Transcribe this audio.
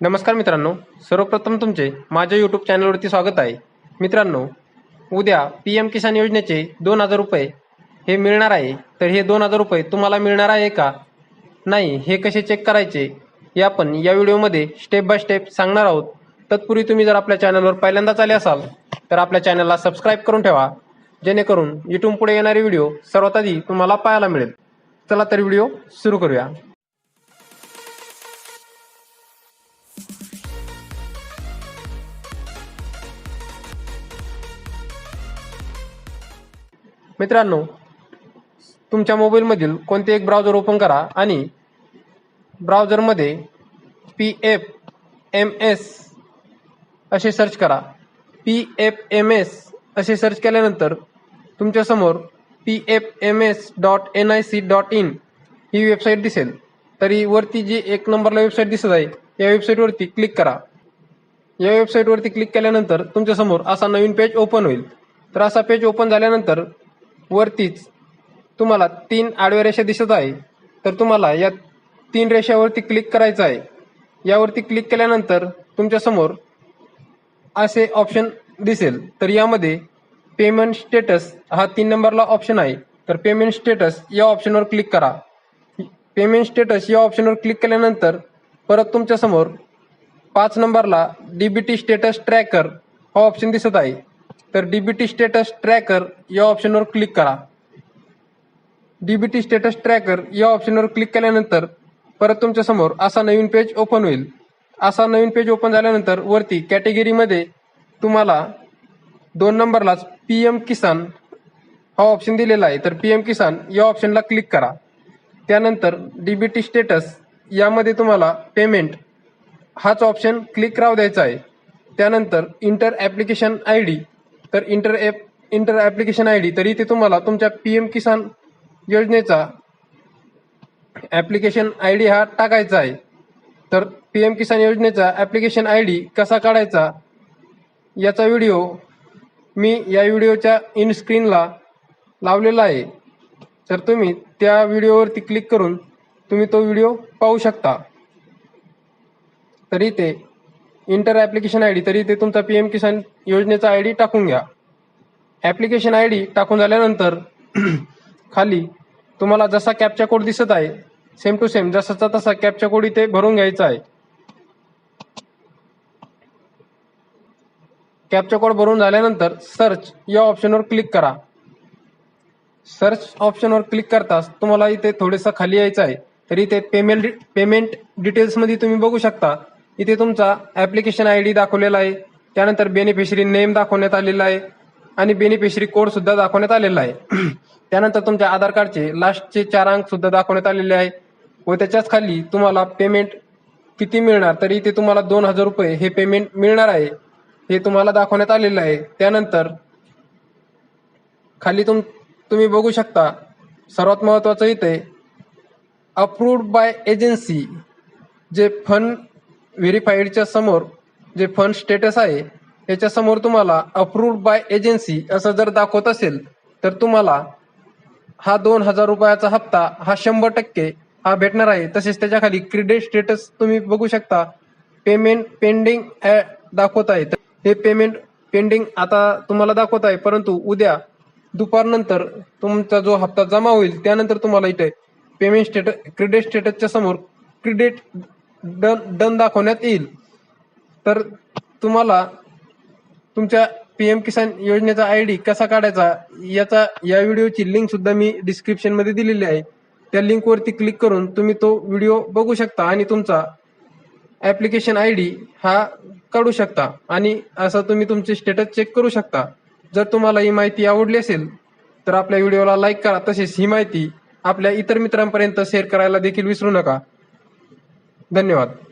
नमस्कार मित्रांनो सर्वप्रथम तुमचे माझ्या यूट्यूब चॅनलवरती स्वागत आहे. मित्रांनो उद्या पी एम किसान योजनेचे दोन हजार रुपये हे मिळणार आहे. तर हे दोन हजार रुपये तुम्हाला मिळणार आहे का? नाही हे कसे चेक करायचे? हे आपण या व्हिडिओमध्ये स्टेप बाय स्टेप सांगणार आहोत. तत्पूर्वी तुम्ही जर आपल्या चॅनलवर पहिल्यांदाच आले असाल तर आपल्या चॅनलला सबस्क्राईब करून ठेवा. जेणेकरून इथून पुढे येणारे व्हिडिओ सर्वात आधी तुम्हाला पाहायला मिळेल. चला तर व्हिडिओ सुरू करूया. मित्रांनो तुमच्या मोबाईलमधील कोणते एक ब्राउझर ओपन करा आणि ब्राउझरमध्ये पी एफ एम एस असे सर्च करा. पी एफ एम एस असे सर्च केल्यानंतर तुमच्यासमोर P F M S dot N I C dot in he website दिसेल. तरी वरती जी एक नंबरला वेबसाईट दिसत आहे या वेबसाईटवरती क्लिक करा. या वेबसाईटवरती क्लिक केल्यानंतर तुमच्यासमोर असा नवीन पेज ओपन होईल. तर असा पेज ओपन झाल्यानंतर वरतीच तुम्हाला तीन आडव्या रेषा दिसत आहे. तर तुम्हाला या तीन रेषावरती क्लिक करायचं आहे. यावरती क्लिक केल्यानंतर तुमच्यासमोर असे ऑप्शन दिसेल. तर यामध्ये पेमेंट स्टेटस हा तीन नंबरला ऑप्शन आहे. तर पेमेंट स्टेटस या ऑप्शनवर क्लिक करा. पेमेंट स्टेटस या ऑप्शनवर क्लिक केल्यानंतर परत तुमच्यासमोर पाच नंबरला डीबीटी स्टेटस ट्रॅकर हा ऑप्शन दिसत आहे. तर डीबीटी स्टेटस ट्रॅकर या ऑप्शनवर क्लिक करा. डीबीटी स्टेटस ट्रॅकर या ऑप्शनवर क्लिक केल्यानंतर परत तुमच्यासमोर असा नवीन पेज ओपन होईल. असा नवीन पेज ओपन झाल्यानंतर वरती कॅटेगरीमध्ये तुम्हाला दोन नंबरलाच पी एम किसान हा ऑप्शन दिलेला आहे. तर पी एम किसान या ऑप्शनला क्लिक करा. त्यानंतर डीबीटी स्टेटस यामध्ये तुम्हाला पेमेंट हाच ऑप्शन क्लिक राहू द्यायचा आहे. त्यानंतर इंटर ॲप्लिकेशन आय डी तर enter app enter application I D तर इथे तुम्हाला तुमच्या पी एम किसान योजनेचा ॲप्लिकेशन आय डी हा टाकायचा आहे. तर पी एम किसान योजनेचा ॲप्लिकेशन आय डी कसा काढायचा याचा व्हिडिओ मी या व्हिडिओच्या इन स्क्रीनला लावलेला आहे. तर तुम्ही त्या व्हिडिओवरती क्लिक करून तुम्ही तो व्हिडिओ पाहू शकता. तर इथे इंटर ॲप्लिकेशन आय डी तरी ते तुमचा पी एम किसान योजनेचा आय डी टाकून घ्या. ॲप्लिकेशन आय डी टाकून झाल्यानंतर खाली तुम्हाला जसा कॅपचा कोड दिसत आहे सेम टू सेम जसाचा तसा कॅपचा कोड इथे भरून घ्यायचा आहे. कॅपचा कोड भरून झाल्यानंतर सर्च या ऑप्शनवर क्लिक करा. सर्च ऑप्शनवर क्लिक करताच तुम्हाला इथे थोडंसं खाली यायचं आहे. तरी इथे पेमेंट पेमेंट डिटेल्समध्ये तुम्ही बघू शकता. इथे तुमचा ॲप्लिकेशन आय डी दाखवलेला आहे. त्यानंतर बेनिफिशरी नेम दाखवण्यात आलेला आहे. आणि बेनिफिशरी कोड सुद्धा दाखवण्यात आलेला आहे. त्यानंतर तुमच्या आधार कार्डचे लास्टचे चार अंक सुद्धा दाखवण्यात आलेले आहे. व त्याच्याच खाली तुम्हाला पेमेंट किती मिळणार? तर इथे तुम्हाला दोन हजार रुपये हे पेमेंट मिळणार आहे. हे तुम्हाला दाखवण्यात आलेलं आहे. त्यानंतर खाली तुम तुम्ही बघू शकता सर्वात महत्वाचं इथे अप्रूव्ड बाय एजन्सी जे फंड व्हेरीफाईडच्या समोर जे फंड स्टेटस आहे याच्या समोर तुम्हाला अप्रूव्ड बाय एजन्सी असं जर दाखवत असेल तर तुम्हाला हा दोन हजार रुपयाचा हप्ता हा शंभर टक्के हा भेटणार आहे. तसेच त्याच्याखाली क्रेडिट स्टेटस तुम्ही बघू शकता. पेमेंट पेंडिंग दाखवत आहे. तर हे पेमेंट पेंडिंग आता तुम्हाला दाखवत आहे. परंतु उद्या दुपारनंतर तुमचा जो हप्ता जमा होईल त्यानंतर तुम्हाला इथे पेमेंट स्टेटस क्रेडिट स्टेटसच्या समोर क्रेडिट डन डन दाखवण्यात येईल. तर तुम्हाला तुमच्या पी एम किसान योजनेचा आय डी कसा काढायचा याचा या व्हिडिओची लिंक सुद्धा मी डिस्क्रिप्शनमध्ये दिलेली आहे. त्या लिंकवरती क्लिक करून तुम्ही तो व्हिडिओ बघू शकता आणि तुमचा ॲप्लिकेशन आय डी हा काढू शकता. आणि असं तुम्ही तुमचे स्टेटस चेक करू शकता. जर तुम्हाला ही माहिती आवडली असेल तर आपल्या व्हिडिओला लाईक करा. तसेच ही माहिती आपल्या इतर मित्रांपर्यंत शेअर करायला देखील विसरू नका. धन्यवाद.